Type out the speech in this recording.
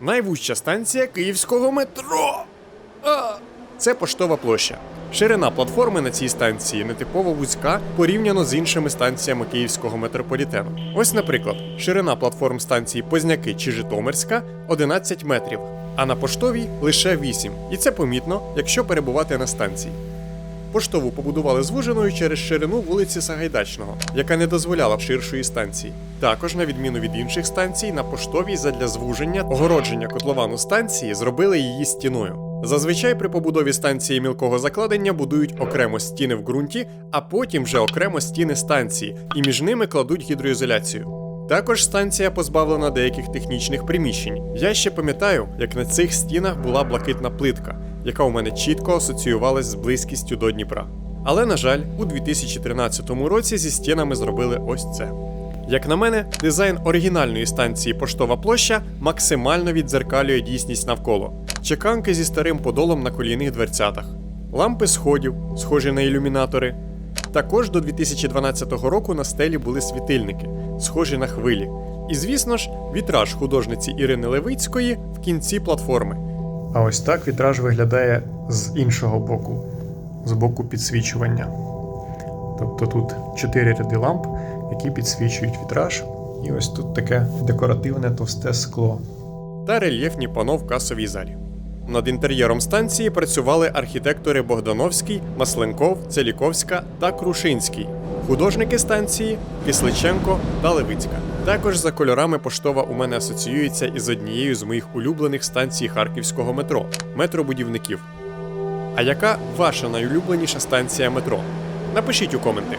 Найвужча станція київського метро. А! Це поштова площа. Ширина платформи на цій станції нетипово вузька порівняно з іншими станціями київського метрополітену. Ось, наприклад, ширина платформ станції Позняки чи Житомирська 11 метрів, а на поштовій лише 8. І це помітно, якщо перебувати на станції. Поштову побудували звуженою через ширину вулиці Сагайдачного, яка не дозволяла ширшої станції. Також, на відміну від інших станцій, на поштовій задля звуження огородження котловану станції зробили її стіною. Зазвичай при побудові станції мілкого закладення будують окремо стіни в ґрунті, а потім вже окремо стіни станції, і між ними кладуть гідроізоляцію. Також станція позбавлена деяких технічних приміщень. Я ще пам'ятаю, як на цих стінах була блакитна плитка, яка у мене чітко асоціювалась з близькістю до Дніпра. Але, на жаль, у 2013 році зі стінами зробили ось це. Як на мене, дизайн оригінальної станції Поштова площа максимально віддзеркалює дійсність навколо. Чеканки зі старим подолом на колійних дверцятах, лампи сходів, схожі на ілюмінатори. Також до 2012 року на стелі були світильники, схожі на хвилі. І, звісно ж, вітраж художниці Ірини Левицької в кінці платформи. А ось так вітраж виглядає з іншого боку, з боку підсвічування. Тобто тут чотири ряди ламп, які підсвічують вітраж, і ось тут таке декоративне товсте скло. Та рельєфні пано в касовій залі. Над інтер'єром станції працювали архітектори Богдановський, Масленков, Целіковська та Крушинський, художники станції Кисличенко та Левицька. Також за кольорами поштова у мене асоціюється із однією з моїх улюблених станцій харківського метро метробудівників. А яка ваша найулюбленіша станція метро? Напишіть у коменти.